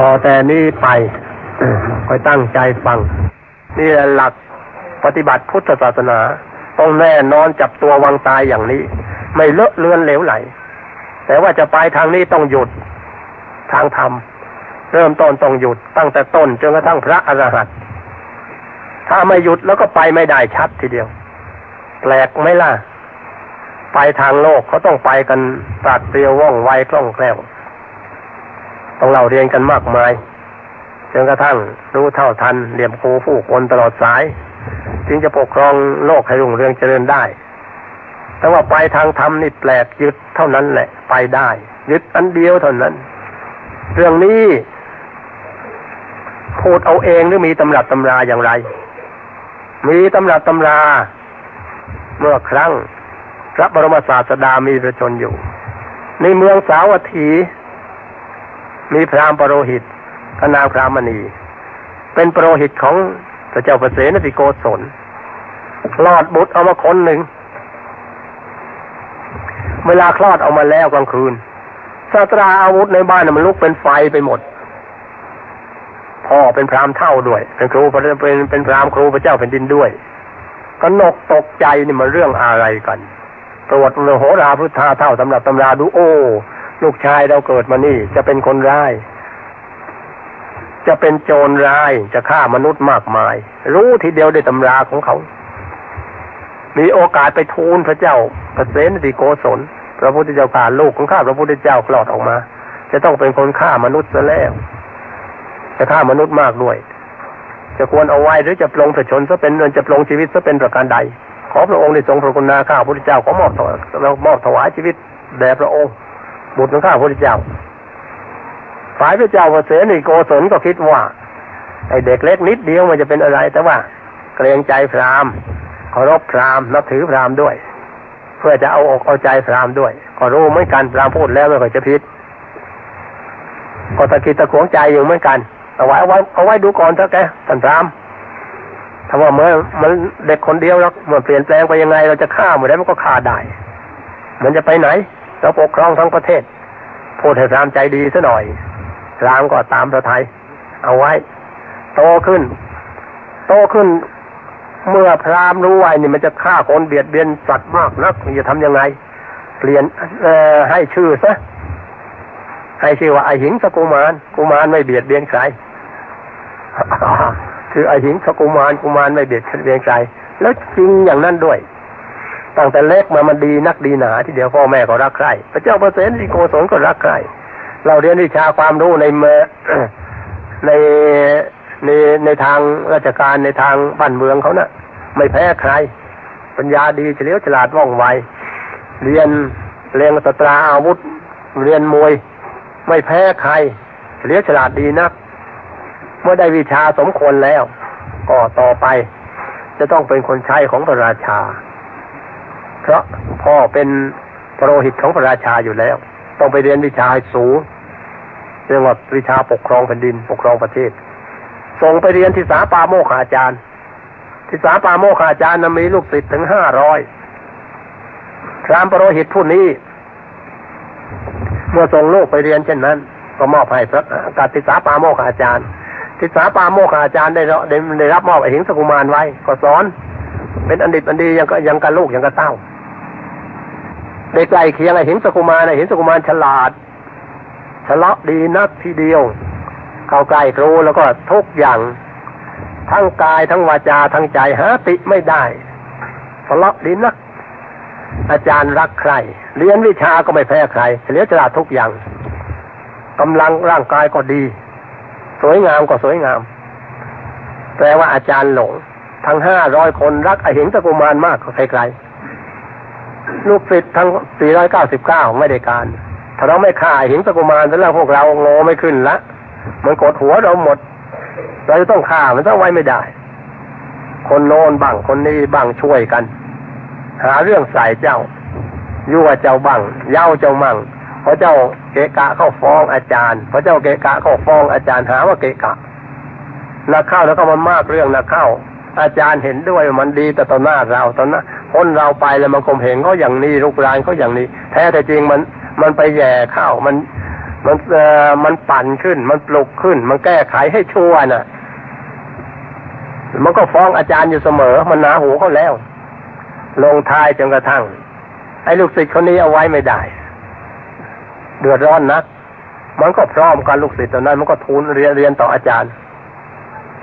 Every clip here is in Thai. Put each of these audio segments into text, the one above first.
ต่อแต่นี้ไปคอยตั้งใจฟัง นี่แหละหลักปฏิบัติพุทธศาสนา ต้องแน่นอนจับตัววางตายอย่างนี้ ไม่เลอะเลือนเหลวไหล แต่ว่าจะไปทางนี้ต้องหยุดทางธรรม เริ่มต้นต้องหยุดตั้งแต่ต้นจนกระทั่งพระอรหันต์ถ้าไม่หยุดแล้วก็ไปไม่ได้ชัดทีเดียว แปลกไหมล่ะ ไปทางโลกเขาต้องไปกันปราดเปรียวว่องไวคล่องแคล่ว ต้องเราเรียนกันมากมายจนกระทั่งรู้เท่าทันเหลี่ยมครูผู้คนตลอดสาย จึงจะปกครองโลกให้รุ่งเรืองเจริญได้ แต่ว่าไปทางธรรมนี่แปลกยึดเท่านั้นแหละ ไปได้ ยึดอันเดียวเท่านั้น เรื่องนี้พูดเอาเองหรือมีตำรับตำราอย่างไร มีตำรับตำรา เมื่อครั้ง พระบรมศาสดามีประชนอยู่ ในเมืองสาวัตถี มีพราหมณ์ปรโรหิตพระนามพรามณี เป็นปรโรหิตของพระเจ้าประเสนติโกศลคลอดบุตรเอามาคนหนึ่ง เวลาคลอดออกมาแล้วกลางคืนศาสตราอาวุธในบ้านมันลุกเป็นไฟไปหมด พ่อเป็นพรามเท่าด้วย เป็นครูเป็นเป็นพรามครูพระเจ้าแผ่นดินด้วยกนกตกใจนี่มันเรื่องอะไรกันตรวจโหราพุทธาเท่าสำหรับตำราดูโอ ลูกชายเราเกิดมานี่ จะเป็นคนร้าย จะเป็นโจรร้ายจะฆ่ามนุษย์มากมาย รู้ทีเดียวได้ตำราของเขา มีโอกาสไปทูลพระเจ้าพระเสนติโกศลพระพุทธเจ้าการลูกของข้าพระพุทธเจ้าคลอดออกมา จะต้องเป็นคนฆ่ามนุษย์ซะแล้วจะฆ่ามนุษย์มากด้วย จะควรเอาไว้หรือจะปลงพระชนซะเป็นจะปลงชีวิตซะเป็นประการใด ขอพระองค์ได้ทรงพระกรุณาข้าพระพุทธเจ้าขอมอบถวายมอบถวายชีวิตแด่พระองค์ บุตรของข้าพระเจ้า ฝ่ายพระเจ้าพระเสนิโกศลก็คิดว่า ไอ้เด็กเล็กนิดเดียวมันจะเป็นอะไร แต่ว่า เกรงใจพราหมณ์เคารพพราหมณ์นับถือพราหมณ์ด้วย เพื่อจะเอาอกเอาใจพราหมณ์ด้วย ก็รู้เหมือนกันพราหมณ์พูดแล้วไม่ค่อยจะผิดก็ตะกิดตะขวงใจอยู่เหมือนกันเอาไว้เอาไว้เอาไว้ดูก่อนเถอะแกท่านพราหมณ์ถ้าว่าเมื่อมันเด็กคนเดียวแล้วเมื่อเปลี่ยนแปลงไปยังไง เราจะฆ่ามื่อไรมันก็ฆ่าได้ มันจะไปไหน เราปกครองทั้งประเทศพูดให้พรามใจดีซะหน่อยพรามก็ตามพระไทย เอาไว้ โตขึ้น โตขึ้น เมื่อพรามรู้ว่านี่มันจะฆ่าคนเบียดเบียนสัตว์มากนักจะทำยังไง เปลี่ยนให้ชื่อซะให้ชื่อว่าไอหิงสกุมาร กุมารไม่เบียดเบียนใครคือไอหิงสกุมารกุมารไม่เบียดเบียนใครแล้วจริงอย่างนั้นด้วย ตั้งแต่เล็กมามันดีนักดีหนาที่เดียวพ่อแม่ก็รักใครพระเจ้าประเสนที่โกศลก็รักใครเราเรียนวิชาความรู้ในเมือในในในทางราชการในทางบ้านเมืองเขานะ่ะ ไม่แพ้ใคร ปัญญาดีเฉลียวฉลาดว่องไวเรียนเรียนสตราอาวุธ เรียนมวย ไม่แพ้ใครเฉลียวฉลาดดีนัก เมื่อได้วิชาสมควรแล้ว ก็ต่อไป จะต้องเป็นคนใช้ของพระราชา เพราะพ่อเป็นพระโรหิตของพระราชาอยู่แล้ว ต้องไปเรียนวิชาสูงเรียกว่าวิชาปกครองแผ่นดิน ปกครองประเทศ ส่งไปเรียนที่สาปาโมกขาจารย์ที่สาปาโมกขาจารย์นะมีลูกศิษย์ถึงห้าร้อยพรามปรโรหิตผู้นี้ เมื่อส่งลูกไปเรียนเช่นนั้น ก็มอบให้พระกับทิสาปาโมกขาจารย์ทิสาปาโมกขาจารย์ได้รับได้ได้รับมอบไอหิงสกุมารไว้ ก็สอน เป็นอันดิบอันดียังก็ยังกับลูกยังกับเต้า ได้ใกล้เคียงไอ้หิงสกุมารไอ้หิงสกุมารฉลาดฉลาดดีนักทีเดียว เข้าใกล้ครูแล้วก็ทุกอย่างทั้งกายทั้งวาจาทั้งใจหาติไม่ได้ฉลาดดีนัก อาจารย์รักใครเรียนวิชาก็ไม่แพ้ใครเฉลียวฉลาดทุกอย่างกำลังร่างกายก็ดี สวยงามก็สวยงาม แปลว่าอาจารย์หลง ทั้งห้าร้อยคนรักไอหิงสกุมารมากกว่าใครๆ ลูกศิษย์ทั้งสี่ร้อยเก้าสิบเก้าไม่ได้การ ถ้าเราไม่ฆ่าไอ้หิงสกุมารแล้วพวกเราโง่ไม่ขึ้นละ มันกดหัวเราหมด เราจะต้องฆ่ามันต้องไว้ไม่ได้ คนโน้นบังคนนี้บังช่วยกัน หาเรื่องใส่เจ้า ยั่วเจ้าบังเย้าเจ้ามั่งพระเจ้าเกะกะเข้าฟ้องอาจารย์พระเจ้าเกะกะเข้าฟ้องอาจารย์หาว่าเกะกะนักเข้าแล้วก็มันมากเรื่องนักเข้าอาจารย์เห็นด้วยมันดีแต่ต่อหน้าเราตอนนั้น คนเราไปแล้วมันคมเห็นเขาอย่างนี้ลูกหลานเขาอย่างนี้ แท้แต่จริงมันมันไปแย่เข้ามันมันเอ่อมันปั่นขึ้น มันปลุกขึ้น มันแก้ไขให้ชั่วน่ะ มันก็ฟ้องอาจารย์อยู่เสมอ มันหนาหูเขาแล้ว ลงท้ายจนกระทั่ง ไอ้ลูกศิษย์คนนี้เอาไว้ไม่ได้ เดือดร้อนนักมันก็พร้อมกันลูกศิษย์ตอนนั้น มันก็ทูลเรียนเรียนต่ออาจารย์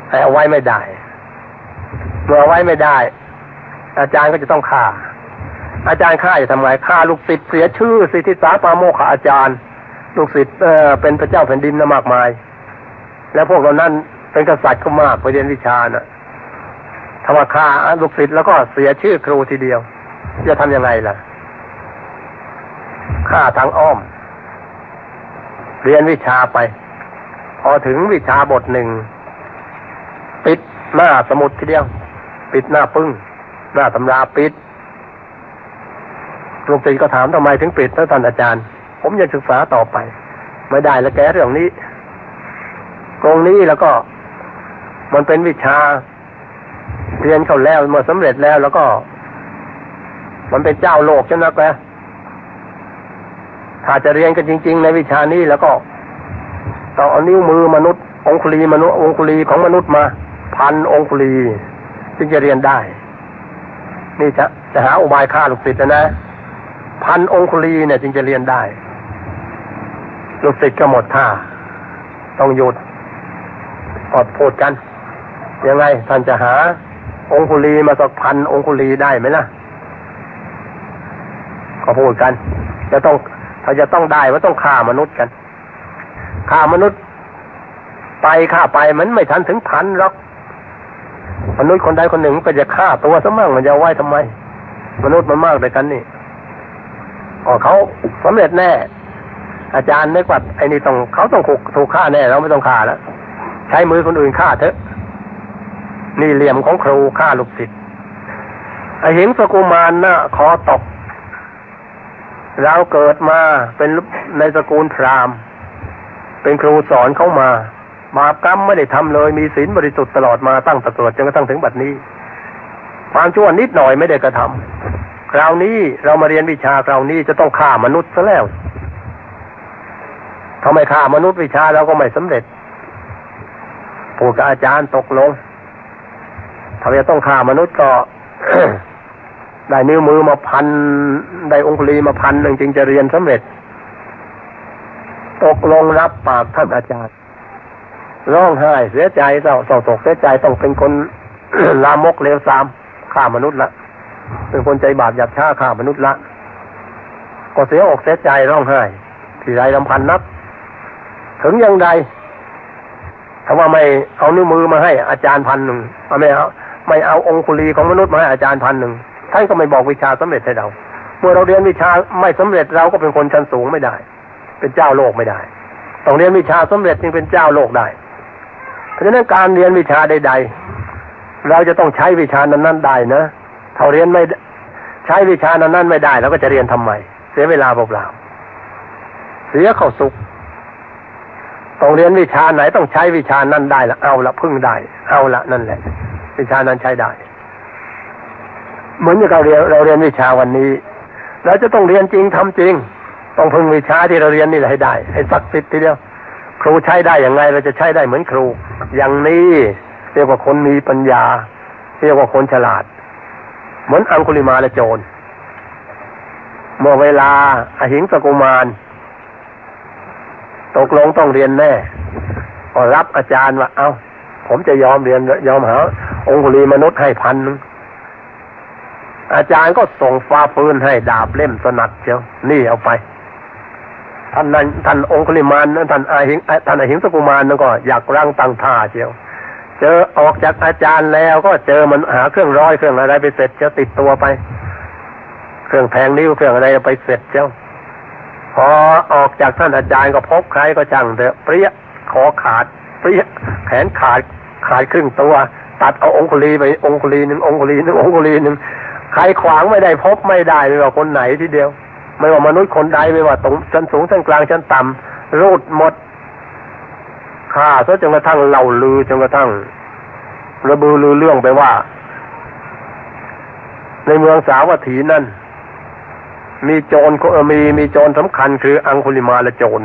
ไอ้เอาไว้ไม่ได้เมื่อเอาไว้ไม่ได้ อาจารย์ก็จะต้องฆ่า อาจารย์ฆ่าจะทำไงฆ่าลูกศิษย์เสียชื่อสิทธิสาปาโมขอาจารย์ ลูกศิษย์เออเป็นพระเจ้าแผ่นดินมากมาย แล้วพวกเรานั้นเป็นกษัตริย์ก็มากไปเรียนวิชาน่ะถ้าว่าฆ่าลูกศิษย์แล้วก็เสียชื่อครูทีเดียว จะทำยังไงล่ะฆ่าทางอ้อม เรียนวิชาไป พอถึงวิชาบทหนึ่ง ปิดหน้าสมุดทีเดียว ปิดหน้าปึ้ง หน้าตำราปิดลูกศิษย์ก็ถามทำไมถึงปิดนะท่านอาจารย์ ผมยังศึกษาต่อไป ไม่ได้แล้วแกเรื่องนี้ ตรงนี้แล้วก็ มันเป็นวิชาเรียนเขาแล้วเมื่อสำเร็จแล้วแล้วก็ มันเป็นเจ้าโลกใช่ไหมแกถ้าจะเรียนกันจริง ๆ ในวิชานี้แล้วก็ต้องเอานิ้วมือมนุษย์ องคุลีมนุษย์องคุลีของมนุษย์มา พันองคุลีจึงจะเรียนได้ นี่จะจะหาอุบายฆ่าลูกศิษย์นะนะ พันองคุลีเนี่ยจึงจะเรียนได้ ลูกศิษย์ก็หมดท่า ต้องหยุดอดพูดกัน ยังไง ท่านจะหา องคุลีมาสักพันองคุลีได้ไหมล่ะ ก็พูดกัน จะต้องถ้าจะต้องได้ว่าต้องฆ่ามนุษย์กันฆ่ามนุษย์ ไปฆ่าไปมันไม่ทันถึงพันหรอก มนุษย์คนใดคนหนึ่งก็จะฆ่าตัวซะมั่งมันจะเอาไว้ทำไม มนุษย์มันมากเลยกันนี่อ๋อเขาสำเร็จแน่ อาจารย์นึกว่าไอ้นี่ต้องเขาต้องถูกถูกฆ่าแน่เราไม่ต้องฆ่าแล้วใช้มือคนอื่นฆ่าเถอะ นี่เหลี่ยมของครูฆ่าลูกศิษย์ไอ้หิงสกุมารน่ะขอตก เราเกิดมาเป็นในสกุลพราหมณ์ เป็นครูสอนเข้ามา บาปกรรมไม่ได้ทำเลย มีศีลบริสุทธิ์ตลอดมาตั้งแต่ตรวจจนกระทั่งถึงบัดนี้ ความชั่วนิดหน่อยไม่ได้กระทำคราวนี้เรามาเรียนวิชาคราวนี้จะต้องฆ่ามนุษย์ซะแล้วทำไมฆ่ามนุษย์วิชาเราก็ไม่สำเร็จพูดกับอาจารย์ตกลงถ้าจะต้องฆ่ามนุษย์ก็ได้นิ้วมือมาพัน ได้องคุลีมาพันหนึ่งจึงจะเรียนสำเร็จ ตกลงรับปากท่านอาจารย์ ร้องไห้เสียใจเศร้าเศร้าตกเสียใจต้องเป็นคนลามกเลวทรามฆ่ามนุษย์ละเป็นคนใจบาปหยาบช้าฆ่ามนุษย์ละ ก็เสียอกเสียใจร้องไห้ที่ไรลำพันนักถึงยังใดถ้าว่าไม่เอานิ้วมือมาให้อาจารย์พันหนึ่งไม่เอาไม่เอาองคุลีของมนุษย์มาให้อาจารย์พันหนึ่งท่านก็ไม่บอกวิชาสำเร็จให้เรา เมื่อเราเรียนวิชาไม่สำเร็จเราก็เป็นคนชั้นสูงไม่ได้ เป็นเจ้าโลกไม่ได้ต้องเรียนวิชาสำเร็จจึงเป็นเจ้าโลกได้ เพราะฉะนั้นการเรียนวิชาใด ๆ เราจะต้องใช้วิชานั้นๆได้นะถ้าเรียนไม่ใช้วิชานั้นๆไม่ได้เราก็จะเรียนทำไม เสียเวลาเปล่าๆเสียเข้าสุขต้องเรียนวิชาไหนต้องใช้วิชานั้นได้ละเอาละพึ่งได้ เอาละนั่นแหละ วิชานั้นใช้ได้ เหมือนอย่างเราเรียนเราเรียนวิชาวันนี้ เราจะต้องเรียนจริงทำจริง ต้องพึ่งวิชาที่เราเรียนนี่แหละให้ได้ให้ศักดิ์สิทธิ์ทีเดียว รูใช้ได้อย่างไงเราจะใช้ได้เหมือนครู อย่างนี้เรียกว่าคนมีปัญญา เรียกว่าคนฉลาด เหมือนอังคุลิมาและโจรเมื่อเวลาอาหิงสกุมาร ตกลงต้องเรียนแน่ก็รับอาจารย์ว่าเอา้า ผมจะยอมเรียนยอมหา องคุลีมนุษย์ให้พันนึงอาจารย์ก็ส่งฟ้าปืนให้ดาบเล่มสนัดเชียวนี่เอาไป ท่านนั้นท่านองคุลิมานนั้นท่านอาหิงท่านอาหิงสกุมารนั่นก็อยากร่างตังท่าเชียว เจอออกจากอาจารย์แล้วก็เจอมันหาเครื่องร้อยเครื่องอะไรไปเสร็จจะติดตัวไป เครื่องแทงนิ้วเครื่องอะไรไปเสร็จเจ้า พอออกจากท่านอาจารย์ก็พบใครก็จังเถอะเปรี้ยคอขาดเปรี้ยแขนขาดขาดครึ่งตัว ตัดเอาองคุลีไปองคุลีหนึ่งองคุลีหนึ่งองคุลีหนึ่งใครขวางไม่ได้พบไม่ได้ไม่ว่าคนไหนทีเดียว ไม่ว่ามนุษย์คนใดไม่ว่าตรงชั้นสูงชั้นกลางชั้นต่ำรูดหมดฆ่าซะจนกระทั่งเล่าลือจนกระทั่งระบือลือเรื่องไปว่า ในเมืองสาวัตถีนั่น มีโจรมีมีโจรสำคัญคืออังคุลิมาและโจร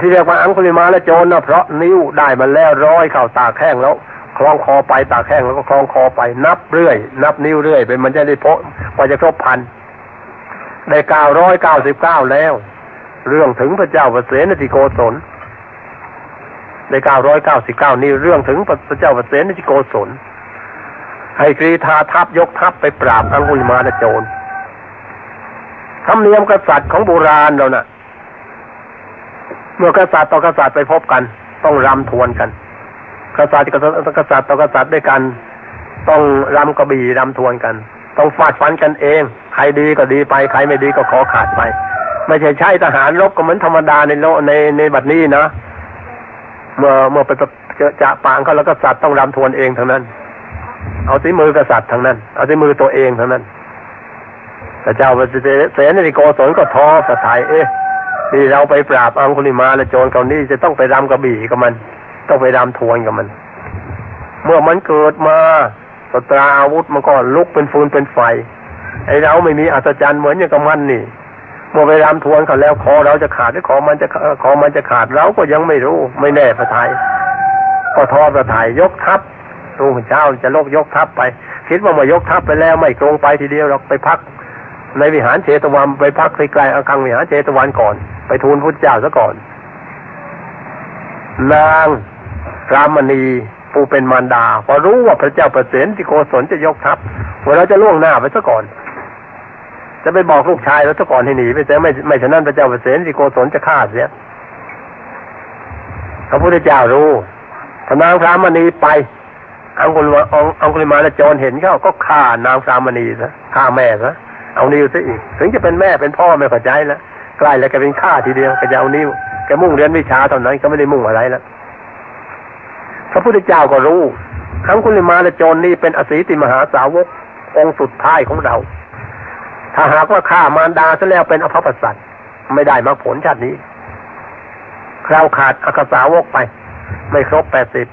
ที่เรียกว่าอังคุลิมาและโจรนะเพราะนิ้วได้มาแล้วร้อยเข่าตาแห้งแล้วคล้องคอไปตาแห้งแล้วก็คล้องคอไปนับเรื่อย นับนิ้วเรื่อยเป็นมันจะได้พบกว่าจะครบพัน ได้เก้าร้อยเก้าสิบเก้าแล้ว เรื่องถึงพระเจ้าประเสนติโกศลได้เก้าร้อยเก้าสิบเก้านี่เรื่องถึงพระเจ้าประเสนติโกศลให้กรีธาทัพยกทัพไปปราบอังคุลิมาและโจรธรรมเนียมกษัตริย์ของโบราณเรานะ่ะ เมื่อกษัตริย์ต่อกษัตริย์ไปพบกัน ต้องรำทวนกัน กษัตริย์กับกษัตริย์ต่อกษัตริย์ด้วยกัน ต้องรำกระบี่รำทวนกัน ต้องฟาดฟันกันเอง ใครดีก็ดีไป ใครไม่ดีก็ขอขาดไป ไม่ใช่ใช้ทหารรบก็เหมือนธรรมดาในโลกในในบัดนี้นะ เมื่อเมื่อไปเจอจะปางเขาแล้วกษัตริย์ต้องรำทวนเองทั้งนั้น เอาสีมือกษัตริย์ทั้งนั้น เอาสีมือตัวเองทั้งนั้นแต่เจ้าเสนิโกศลก็ท้อสะทายเอ๊ะนี่เราไปปราบอังคุลิมาและโจรเขานี่จะต้องไปรำกระบี่กับมัน ต้องไปรำทวนกับมัน เมื่อมันเกิดมาสตราอาวุธมันก็ลุกเป็นฟืนเป็นไฟ ไอ้เราไม่มีอัศจรรย์เหมือนอย่างกับมันนี่เมื่อไปรำทวนเขาแล้วคอเราจะขาดหรือคอมันจะคอมันจะขาดเราก็ยังไม่รู้ ไม่แน่พระไทยก็ทอพระไทยยกทัพรุ่งเช้าจะลกยกทัพไป คิดว่ามายกทัพไปแล้วไม่ตรงไปทีเดียวเราไปพัก ในวิหารเชตวันไปพักใกลๆอาคังวิหารเชตวันก่อน ไปทูลพุทธเจ้าซะก่อน นางรามณีผู้เป็นมารดาพอรู้ว่าพระเจ้าประเสนที่โกศลจะยกทัพว่าเราจะล่วงหน้าไปซะก่อน จะไปบอกลูกชายแล้วซะก่อนให้หนีไปแต่ไม่ไม่ฉะนั้นพระเจ้าประเสนที่โกศลจะฆ่าเสียพระพุทธเจ้ารู้พนางพรามณีไปอังคุลมาอังคุลมาและโจรเห็นเขาก็ฆ่านางพรามณีซะฆ่าแม่ซะเอานิ้วซะอีก ถึงจะเป็นแม่เป็นพ่อไม่เข้าใจแล้วใกล้แล้วแกเป็นฆ่าทีเดียวแกจะเอานิ้วแกมุ่งเรียนวิชาเท่านั้นก็ไม่ได้มุ่งอะไรแล้วพระพุทธเจ้าก็รู้ทั้งคุลิมาและจรนี่เป็นอสีติมหาสาวกองสุดท้ายของเรา ถ้าหากว่าฆ่ามารดาซะแล้วเป็นอภพสัตว์ไม่ได้มาผลชาตินี้คราวขาดอักสาวกไป ไม่ครบแปดสิบ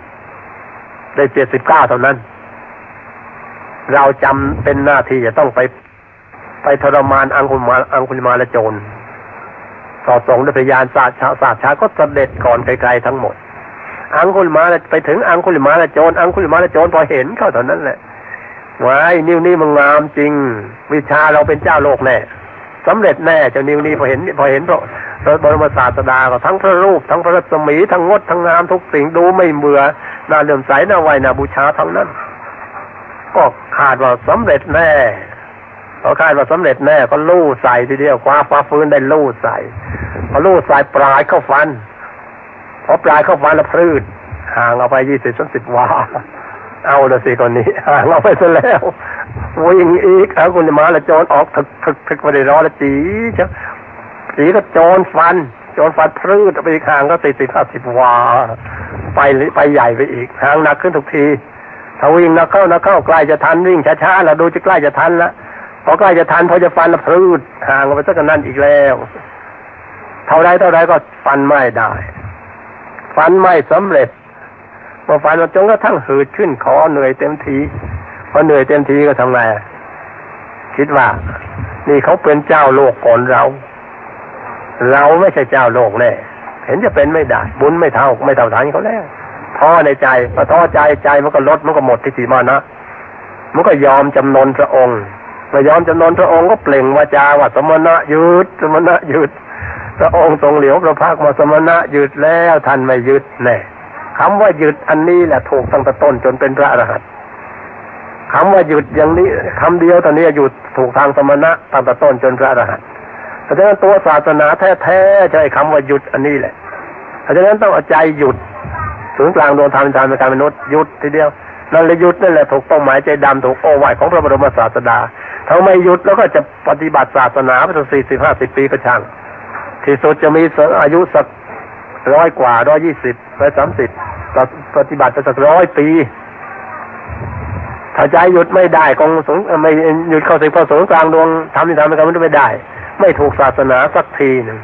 ได้เจ็ดสิบเก้าเท่านั้น เราจำเป็นหน้าที่จะต้องไป ไปทรมานอังคุลมาอังคุลมาละโจรสอดส่งด้วยพยานศาสตร์ชาศาสตร์ชาก็เสด็จก่อนไกลๆทั้งหมด อังคุลมาไปถึงอังคุลมาละโจรอังคุลมาละโจรพอเห็นเข้าเท่านั้นแหละ ว้ายนิ้วนี้มันงามจริง วิชาเราเป็นเจ้าโลกแน่สำเร็จแน่เจ้านิ้วนี้พอเห็นพอเห็นพระพระบรมศาสดาก็ทั้งพระรูป ทั้งพระรัศมีทั้งงดทั้งงามทุกสิ่งดูไม่เบื่อน่าเลื่อมใสน่าไหวน่าบูชาทั้งนั้น ก็คาดว่าสำเร็จแน่พอคาดว่าสำเร็จแน่ก็ลู่ใส่ทีเดียวคว้าฟ้าฟื้นได้ลู่ใส่พอลู่ใส่ปลายเข้าฟันพอปลายเข้าฟันแล้วพืดห่างเอาไปยี่สิบสัสิบวา เอาละสิคนนี้ห่างเอาไปซะแล้ววิ่งอีกเอาคุณมาละโจรออกถึกถึกถึกไปได้รอละจีเจ้าจีก็โจรฟัน โจรฟันพรืดไปอีกห่างก็สี่สิบห้าสิบวา ไปไปใหญ่ไปอีกห่างหนักขึ้นทุกทีถ้าวิ่งนักเข้านักเข้าใกล้จะทันวิ่งช้าๆแล้วดูจะใกล้จะทันละพอใกล้จะทันพอจะฟันล้วพรืดห่างไปสักกันนั่นอีกแล้ว เท่าไรเท่าไรก็ฟันไม่ได้ ฟันไม่สำเร็จ พอฟันมันจนกระทั่งหืดขึ้นคอเหนื่อยเต็มทีพอเหนื่อยเต็มทีก็ทำไงคิดว่า นี่เขาเป็นเจ้าโลกก่อนเรา เราไม่ใช่เจ้าโลกแน่เห็นจะเป็นไม่ได้ บุญไม่เท่า ไม่เท่าทันเขาแล้วท้อในใจพอท้อใจใจมันก็ลดมันก็หมดทิฏฐิมานะมันก็ยอมจำนนพระองค์เมื่อยอมจำนนพระองค์ก็เปล่งวาจาว่าสมณะหยุดสมณะหยุดพระองค์ทรงเหลียวพระพักมาสมณะหยุดแล้วท่านไม่หยุดแน่ คำว่าหยุดอันนี้แหละถูกตั้งแต่ต้นจนเป็นพระอรหันต์คำว่าหยุดอย่างนี้คำเดียวตอนนี้หยุดถูกทางสมณะตั้งแต่ต้นจนพระอรหันต์เพราะฉะนั้นตัวศาสนาแท้ๆใช่คำว่าหยุดอันนี้แหละ เพราะฉะนั้นต้องเอาใจหยุดศูนย์กลางดวงธรรมทางเป็นการมนุษย์หยุดทีเดียวนั่นเลยหยุดนั่นแหละถูกเป้าหมายใจดำถูกโอวาทของพระบรมศาสดาถ้าไม่หยุดแล้วก็จะปฏิบัติศาสนาไปถึงสี่สิบห้าสิบปีก็ช่างที่สุดจะมีอายุสัก ร้อยกว่าร้อยยี่สิบร้อยสามสิบปฏิบัติไปสักร้อยปี ถ้าใจหยุดไม่ได้กองสงไม่หยุดเข้าสิงเข้าสงกลางดวงทำที่ทำไม่ทำไม่ได้ ไม่ถูกศาสนาสักทีหนึ่ง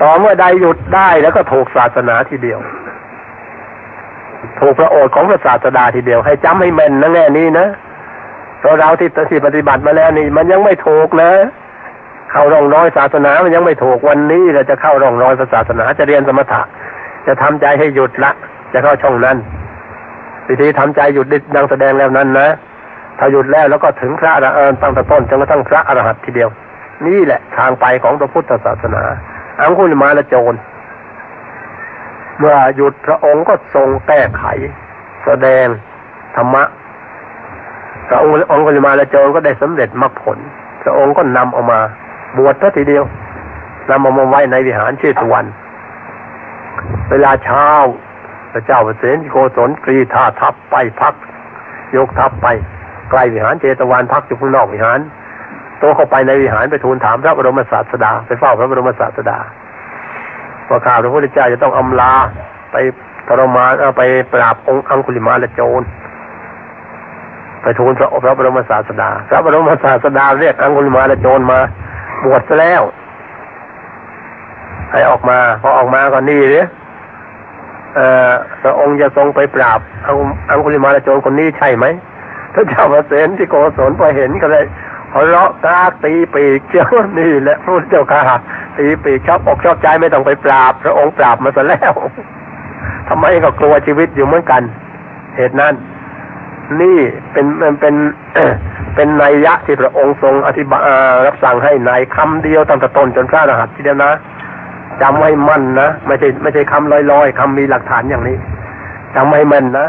ต่อเมื่อใดหยุดได้แล้วก็ถูกศาสนาทีเดียว ถูกพระโอษฐ์ของพระศาสดาทีเดียว ให้จำให้แม่นนะแง่นี้นะเราเราที่ที่ปฏิบัติมาแล้วนี่ มันยังไม่ถูกนะ เข้าร่องรอยศาสนามันยังไม่ถูกวันนี้เราจะเข้าร่องรอยศาสนาจะเรียนสมถะ จะทำใจให้หยุดละ จะเข้าช่องนั้นวิธีทำใจหยุดดังแสดงแล้วนั้นนะถ้าหยุดแล้วแล้วก็ถึงพระอรหันต์ตั้งแต่ต้นจนกระทั่งพระอรหันต์ทีเดียว นี่แหละทางไปของพระพุทธศาสนา อังคุลิมาละโจร เมื่อหยุดพระองค์ก็ทรงแก้ไข แสดงธรรมะพระองค์องคุลิมาละโจรก็ได้สำเร็จมรรคผล พระองค์ก็นำเอามา บวชทัทีเดียวนำเอามาไว้ในวิหารชื่อสุวรรณเวลาเช้าพระเจ้าเปรตโกศลกรีธาทัพไปพัก ยกทัพไปใกล้วิหารเจตวันพักอยู่ข้างนอกวิหารโตเข้าไปในวิหารไปทูลถามพระบรมศาสดา ไปเฝ้าพระบรมศาสดาว่าข้าพระพุทธเจ้าจะต้องอำลาไปทรมานไปปราบองค์อังคุลิมาละโจรไปทูลพระพระบรมศาสดา พระบรมศาสดาเรียกอังคุลิมาละโจรมา บวชซะแล้วให้ออกมาพอออกมาก็นี่เลยเอ่อพระองค์จะทรงไปปราบอังคุลิมาละโจรคนนี้ใช่ไหมพระเจ้าประเสนที่โกศลพอเห็นก็เลยหัวเราะกล้าตีปีกเจ้านี่แหละพระเจ้าค่ะตีปีกชอบอกชอบใจไม่ต้องไปปราบ พระองค์ปราบมาซะแล้วทำไมก็กลัวชีวิตอยู่เหมือนกัน เหตุนั้น นี่เป็นมันเป็น เป็นนัยยะที่พระองค์ทรงอธิบายรับสั่งให้ในายคำเดียวตั้งแต่ต้นจนพระรหัสทีเดียวนะจำไว้มั่นนะ ไม่ใช่ไม่ใช่คำลอยๆคำมีหลักฐานอย่างนี้จำไว้มั่นนะ